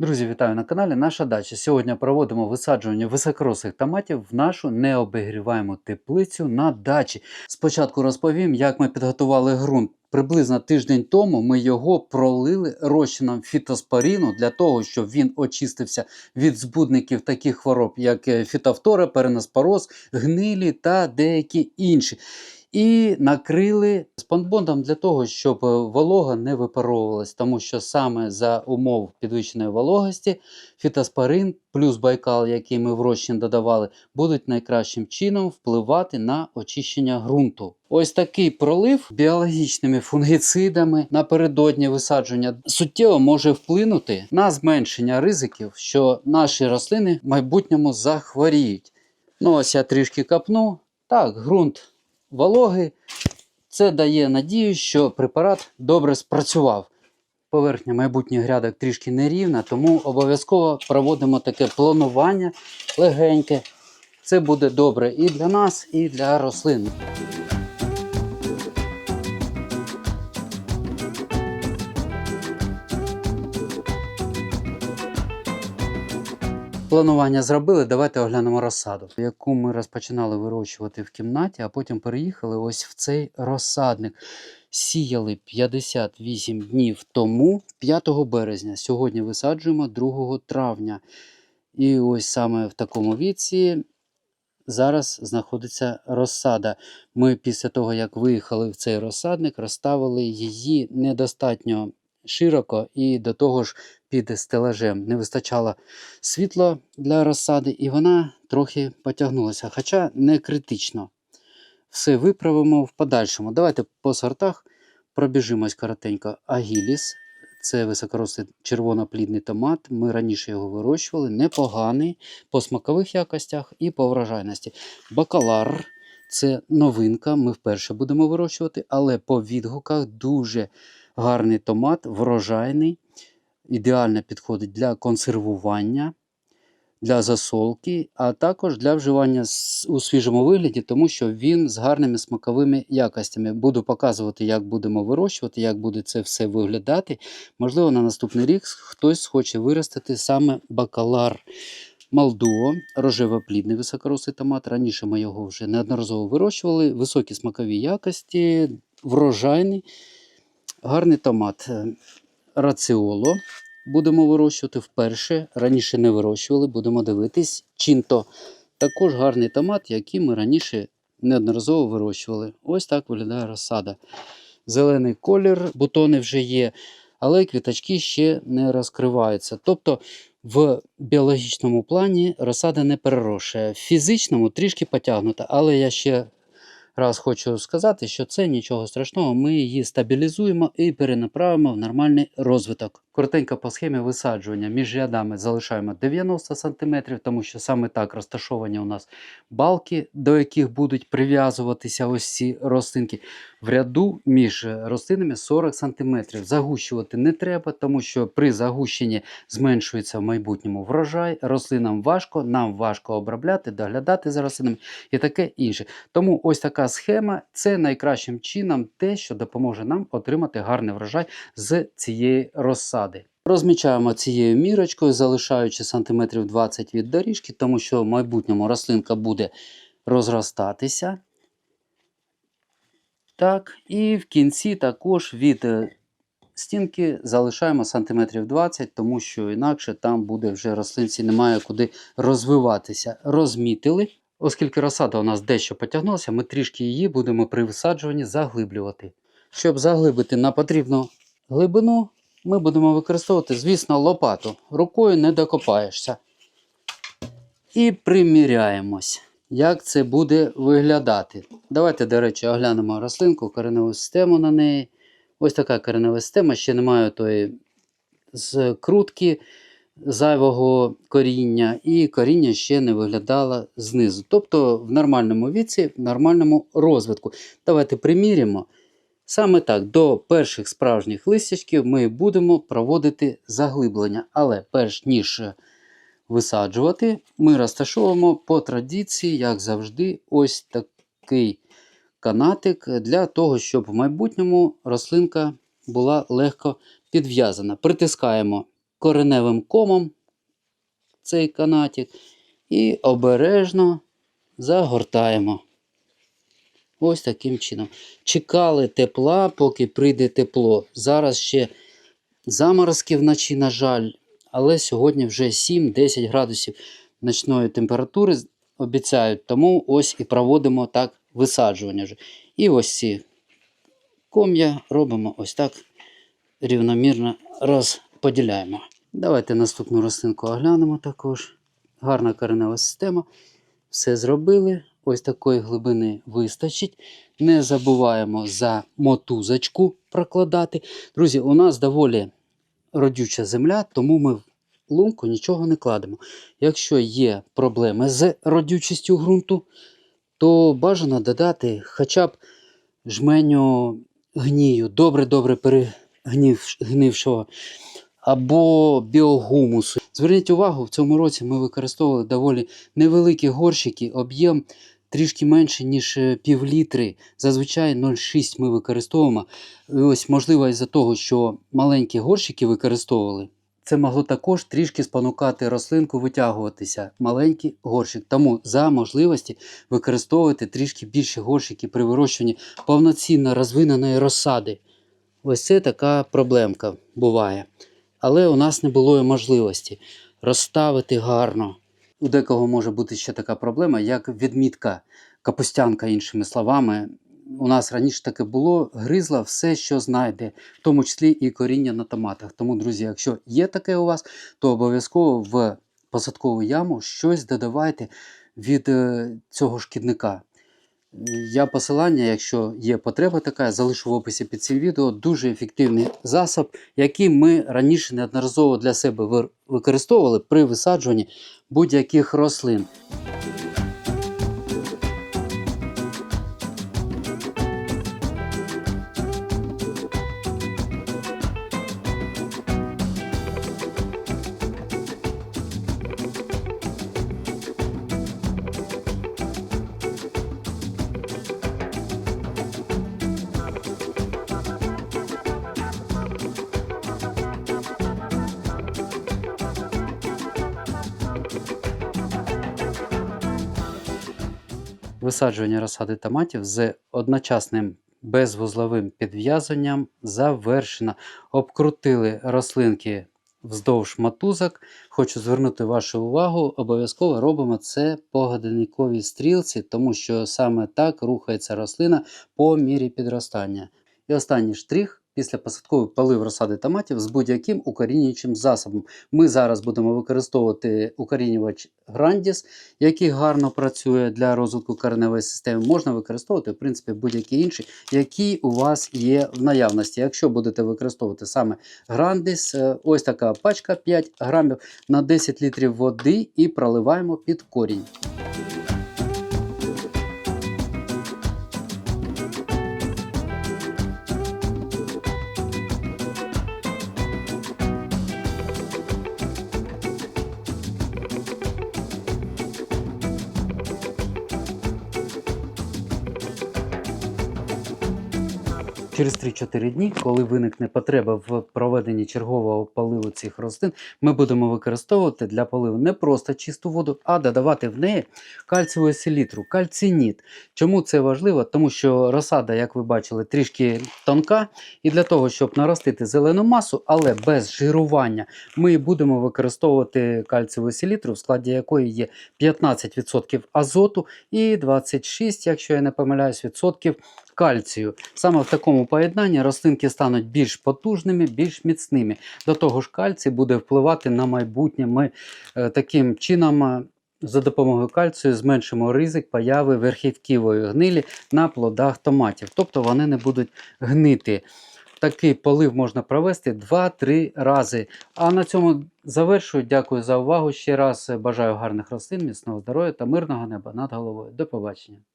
Друзі, вітаю на каналі Наша дача. Сьогодні проводимо висаджування високорослих томатів в нашу необігріваєму теплицю на дачі. Спочатку розповім, як ми підготували ґрунт. Приблизно тиждень тому ми його пролили розчином фітоспоріну для того, щоб він очистився від збудників таких хвороб, як е, фітофтора, переноспороз, гнилі та деякі інші. І накрили спанбондом для того, щоб е, волога не випаровувалась, тому що саме за умов підвищеної вологості фітоспорин плюс байкал, який ми в розчин додавали, будуть найкращим чином впливати на очищення ґрунту. Ось такий пролив біологічними фунгіцидами напередодні висадження суттєво може вплинути на зменшення ризиків, що наші рослини в майбутньому захворіють. Ну, ось я трішки капну. Так, ґрунт вологи. Це дає надію, що препарат добре спрацював. Поверхня майбутніх грядок трішки нерівна, тому обов'язково проводимо таке планування легеньке. Це буде добре і для нас, і для рослин. Планування зробили. Давайте оглянемо розсаду, яку ми розпочинали вирощувати в кімнаті, а потім переїхали ось в цей розсадник. Сіяли 58 днів тому, 5 березня. Сьогодні висаджуємо 2 травня. І ось саме в такому віці зараз знаходиться розсада. Ми після того, як виїхали в цей розсадник, розставили її недостатньо широко і до того ж під стелажем. Не вистачало світла для розсади, і вона трохи потягнулася, хоча не критично. Все виправимо в подальшому. Давайте по сортах пробіжимось коротенько. Агіліс це високорослий червоноплідний томат. Ми раніше його вирощували, непоганий по смакових якостях і по врожайності. Бакалар це новинка, ми вперше будемо вирощувати, але по відгуках дуже гарний томат, врожайний, ідеально підходить для консервування, для засолки, а також для вживання у свіжому вигляді, тому що він з гарними смаковими якостями. Буду показувати, як будемо вирощувати, як буде це все виглядати. Можливо, на наступний рік хтось хоче виростити саме бакалар. Рожевоплідний високорослий томат. Раніше ми його вже неодноразово вирощували. Високі смакові якості, врожайний, гарний томат. Е, Раціоло будемо вирощувати вперше. Раніше не вирощували, будемо дивитись. Чінто також гарний томат, який ми раніше неодноразово вирощували. Ось так виглядає розсада. Зелений колір, бутони вже є, але квіточки ще не розкриваються. Тобто в біологічному плані розсада не перерощує. В фізичному трішки потягнута, але я ще раз хочу сказати, що це нічого страшного. Ми її стабілізуємо і перенаправимо в нормальний розвиток. Коротенько по схемі висаджування між рядами залишаємо 90 см, тому що саме так розташовані у нас балки, до яких будуть прив'язуватися ось ці рослинки. В ряду між рослинами 40 см. Загущувати не треба, тому що при загущенні зменшується в майбутньому врожай. Рослинам важко, нам важко обробляти, доглядати за рослинами і таке інше. Тому ось така схема це найкращим чином те, що допоможе нам отримати гарний врожай з цієї розсади. Розмічаємо цією мірочкою, залишаючи сантиметрів 20 від доріжки, тому що в майбутньому рослинка буде розростатися. Так, і в кінці також від е, стінки залишаємо сантиметрів 20, тому що інакше там буде вже рослинці, немає куди розвиватися. Розмітили. Оскільки розсада у нас дещо потягнулася, ми трішки її будемо при висаджуванні заглиблювати. Щоб заглибити на потрібну глибину, ми будемо використовувати, звісно, лопату. Рукою не докопаєшся. І приміряємось, як це буде виглядати. Давайте, до речі, оглянемо рослинку, кореневу систему на неї. Ось така коренева система, ще немає тої скрутки зайвого коріння, і коріння ще не виглядало знизу. Тобто в нормальному віці, в нормальному розвитку. Давайте приміряємо. Саме так, до перших справжніх листячків ми будемо проводити заглиблення. Але перш ніж висаджувати, ми розташовуємо по традиції, як завжди, ось такий канатик для того, щоб в майбутньому рослинка була легко підв'язана. Притискаємо кореневим комом цей канатик і обережно загортаємо. Ось таким чином. Чекали тепла, поки прийде тепло. Зараз ще заморозки вночі, на жаль, але сьогодні вже 7-10 градусів ночної температури обіцяють. Тому ось і проводимо так висаджування. І ось ці ком'я робимо ось так рівномірно розподіляємо. Давайте наступну рослинку оглянемо також. Гарна коренева система. Все зробили. Ось такої глибини вистачить. Не забуваємо за мотузочку прокладати. Друзі, у нас доволі родюча земля, тому ми в лунку нічого не кладемо. Якщо є проблеми з родючістю ґрунту, то бажано додати хоча б жменю гнію, добре-добре перегнившого, або біогумусу. Зверніть увагу, в цьому році ми використовували доволі невеликі горщики, об'єм трішки менше, ніж е, пів літри. Зазвичай 0,6 ми використовуємо. І ось, можливо, із-за того, що маленькі горщики використовували, це могло також трішки спонукати рослинку витягуватися. Маленький горщик. Тому за можливості використовувати трішки більше горщики при вирощуванні повноцінно розвиненої розсади. Ось це така проблемка буває. Але у нас не було і можливості розставити гарно. У декого може бути ще така проблема, як відмітка капустянка, іншими словами. У нас раніше таке було, гризла все, що знайде, в тому числі і коріння на томатах. Тому, друзі, якщо є таке у вас, то обов'язково в посадкову яму щось додавайте від е, цього шкідника. Я посилання, якщо є потреба така, залишу в описі під цим відео. Дуже ефективний засіб, який ми раніше неодноразово для себе використовували при висаджуванні будь-яких рослин. Висаджування розсади томатів з одночасним безвузловим підв'язанням завершено. Обкрутили рослинки вздовж мотузок. Хочу звернути вашу увагу, обов'язково робимо це по годинниковій стрілці, тому що саме так рухається рослина по мірі підростання. І останній штрих. Після посадкових полив розсади томатів з будь-яким укорінюючим засобом. Ми зараз будемо використовувати укорінювач Grandis, який гарно працює для розвитку кореневої системи. Можна використовувати, в принципі, будь-які інші, які у вас є в наявності. Якщо будете використовувати саме Grandis, е, ось така пачка 5 грамів на 10 літрів води і проливаємо під корінь. Через 3-4 дні, коли виникне потреба в проведенні чергового поливу цих рослин, ми будемо використовувати для поливу не просто чисту воду, а додавати в неї кальцієву селітру, кальцініт. Чому це важливо? Тому що розсада, як ви бачили, трішки тонка, і для того, щоб наростити зелену масу, але без жирування, ми будемо використовувати кальцієву селітру, в складі якої є 15% азоту і 26, якщо я не помиляюсь, відсотків кальцію. Саме в такому поєднанні рослинки стануть більш потужними, більш міцними. До того ж, кальцій буде впливати на майбутнє. Ми е, таким чином. е, За допомогою кальцію зменшимо ризик появи верхівківої гнилі на плодах томатів, тобто вони не будуть гнити. Такий полив можна провести 2-3 рази. А на цьому завершую. Дякую за увагу. Ще раз бажаю гарних рослин, міцного здоров'я та мирного неба над головою. До побачення.